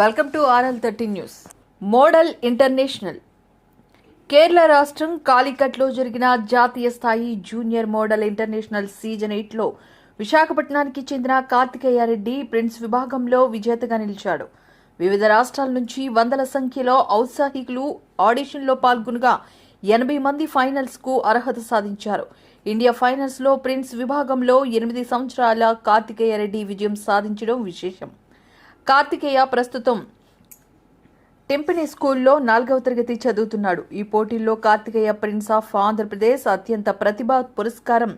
Welcome to RL thirty news model international Kerala రాష్ట్రం కాలికట్లో జరిగిన జాతీయ స్థాయి జూనియర్ మోడల్ ఇంటర్నేషనల్ సీజన్ ఎయిట్లో విశాఖపట్నానికి చెందిన కార్తికేయారెడ్డి ప్రిన్స్ విభాగంలో విజేతగా నిలిచాడు. వివిధ రాష్ట్రాల నుంచి వందల సంఖ్యలో ఔత్సాహికులు ఆడిషన్లో పాల్గొనగా ఎనభై మంది ఫైనల్స్కు అర్హత సాధించారు. ఇండియా ఫైనల్స్లో ప్రిన్స్ విభాగంలో ఎనిమిది సంవత్సరాల కార్తికేయారెడ్డి విజయం సాధించడం విశేషం. కార్తికేయ ప్రస్తుతం టెంపిని స్కూల్లో నాలుగవ తరగతి చదువుతున్నాడు. ఈ పోటీల్లో కార్తికేయ ప్రిన్స్ ఆఫ్ ఆంధ్రప్రదేశ్ అత్యంత ప్రతిభా పురస్కారం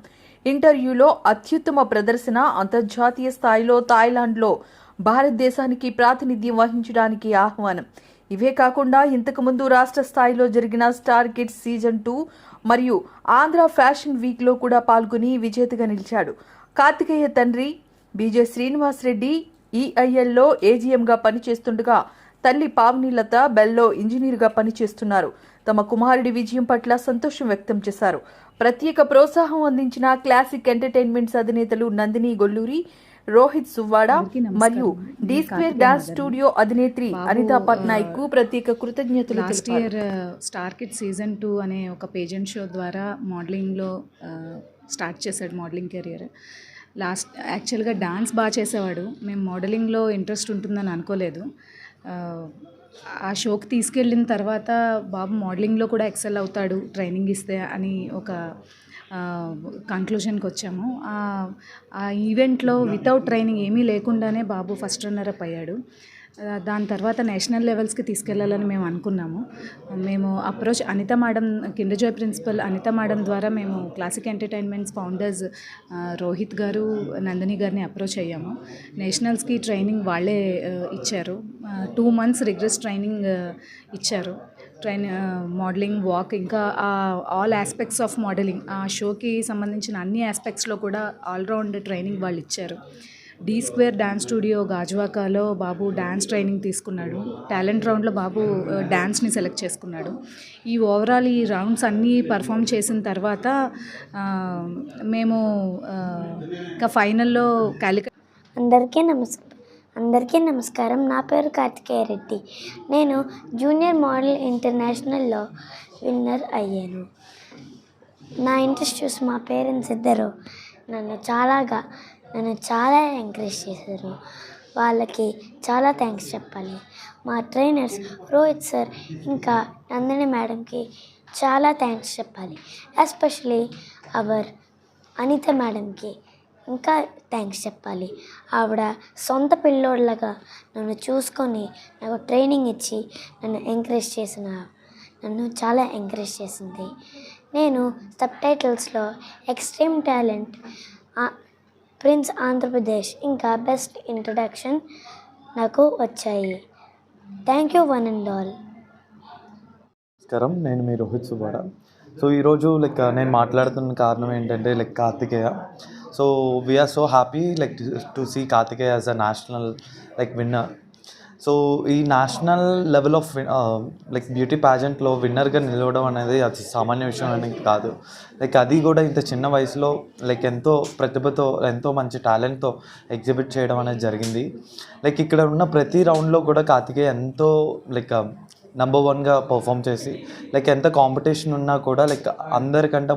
ఇంటర్వ్యూలో అత్యుత్తమ ప్రదర్శన అంతర్జాతీయ స్థాయిలో థాయిలాండ్లో భారతదేశానికి ప్రాతినిధ్యం వహించడానికి ఆహ్వానం. ఇవే కాకుండా ఇంతకుముందు రాష్ట్ర స్థాయిలో జరిగిన స్టార్ కిడ్స్ సీజన్ టూ మరియు ఆంధ్ర ఫ్యాషన్ వీక్లో కూడా పాల్గొని విజేతగా నిలిచాడు. కార్తికేయ తండ్రి బీజే శ్రీనివాస్ రెడ్డి ఈఐఎల్లో ఏజీఎంగా పనిచేస్తుండగా తల్లి పావనీలత బెల్లో ఇంజనీర్గా పనిచేస్తున్నారు. తమ కుమారుడి విజయం పట్ల సంతోషం వ్యక్తం చేశారు. ప్రత్యేక ప్రోత్సాహం అందించిన క్లాసిక్ ఎంటర్టైన్మెంట్స్ అధినేతలు నందిని గొల్లూరి రోహిత్ సువ్వాడ మరియు డి స్క్వేర్ డాన్స్ స్టూడియో అధినేత్రి అనితా పట్నాయక్కు ప్రత్యేక కృతజ్ఞతలు last year star kid season two అనే ఒక పేజెంట్ షో ద్వారా మోడలింగ్లో స్టార్ట్ చేశాడు మోడలింగ్ కెరియర్. లాస్ట్ యాక్చువల్గా డాన్స్ బాగా చేసేవాడు. మేము మోడలింగ్లో ఇంట్రెస్ట్ ఉంటుందని అనుకోలేదు. ఆ, ఆ షోకి తీసుకెళ్ళిన తర్వాత బాబు మోడలింగ్లో కూడా ఎక్సెల్ అవుతాడు ట్రైనింగ్ ఇస్తే అని ఒక కంక్లూషన్కి వచ్చాము ఆ- ఈవెంట్లో వితౌట్ ట్రైనింగ్ ఏమీ లేకుండానే బాబు ఫస్ట్ రన్నర్ అప్ అయ్యాడు. దాని తర్వాత నేషనల్ లెవెల్స్కి తీసుకెళ్ళాలని మేము అనుకున్నాము. మేము అప్రోచ్ అనిత మేడం కిండజోయ్ ప్రిన్సిపల్ అనిత మేడం ద్వారా మేము క్లాసిక్ ఎంటర్టైన్మెంట్స్ ఫౌండర్స్ రోహిత్ గారు నందిని గారిని అప్రోచ్ అయ్యాము. నేషనల్స్కి ట్రైనింగ్ వాళ్ళే ఇచ్చారు. టూ మంత్స్ రిగ్రెస్ ట్రైనింగ్ ఇచ్చారు. ట్రైన్ మోడలింగ్ వాక్ ఇంకా ఆల్ ఆస్పెక్ట్స్ ఆఫ్ మోడలింగ్ ఆ షోకి సంబంధించిన అన్ని ఆస్పెక్ట్స్లో కూడా ఆల్రౌండ్ ట్రైనింగ్ వాళ్ళు ఇచ్చారు. డీ స్క్వేర్ డ్యాన్స్ స్టూడియో గాజువాకాలో బాబు డ్యాన్స్ ట్రైనింగ్ తీసుకున్నాడు. టాలెంట్ రౌండ్లో బాబు uh, డ్యాన్స్ని సెలెక్ట్ చేసుకున్నాడు. ఈ ఓవరాల్ ఈ రౌండ్స్ అన్నీ పర్ఫామ్ చేసిన తర్వాత మేము ఇంకా ఫైనల్లో కాలిక అందరికీ నమస్కారం. అందరికీ నమస్కారం. నా పేరు కార్తికేయ రెడ్డి. నేను జూనియర్ మోడల్ ఇంటర్నేషనల్లో విన్నర్ అయ్యాను. నా ఇంట్రెస్ట్ చూసి మా పేరెంట్స్ ఇద్దరు నన్ను చాలాగా నన్ను చాలా ఎంకరేజ్ చేశారు. వాళ్ళకి చాలా థ్యాంక్స్ చెప్పాలి. మా ట్రైనర్స్ రోహిత్ సార్ ఇంకా నందిని మేడంకి చాలా థ్యాంక్స్ చెప్పాలి. ఎస్పెషలీ అవర్ అనిత మేడంకి ఇంకా థ్యాంక్స్ చెప్పాలి. ఆవిడ సొంత పిల్లోళ్ళగా నన్ను చూసుకొని నాకు ట్రైనింగ్ ఇచ్చి నన్ను ఎంకరేజ్ చేసిన నన్ను చాలా ఎంకరేజ్ చేసింది. నేను సబ్ టైటిల్స్లో ఎక్స్ట్రీమ్ టాలెంట్ ప్రిన్స్ ఆంధ్రప్రదేశ్ ఇంకా బెస్ట్ ఇంట్రడక్షన్ నాకు వచ్చాయి. Thank you one and all నమస్కారం నేను మీ రోహిత్ సుబ్బారా సో ఈరోజు లైక్ నేను మాట్లాడుతున్న కారణం ఏంటంటే like Karthikeya. So we are so happy like to see Karthikeya as a national like winner so ఈ national level of like beauty ప్యాజెంట్లో విన్నర్గా నిలవడం అనేది అది సామాన్య విషయం అనేది కాదు. లైక్ అది కూడా ఇంత చిన్న వయసులో లైక్ ఎంతో ప్రతిభతో ఎంతో మంచి టాలెంట్తో ఎగ్జిబిట్ చేయడం అనేది జరిగింది. లైక్ ఇక్కడ ఉన్న ప్రతి రౌండ్లో కూడా కార్తికేయ ఎంతో లైక్ నెంబర్ వన్గా పర్ఫామ్ చేసి లైక్ ఎంత కాంపిటీషన్ ఉన్నా కూడా లైక్ అందరికంటే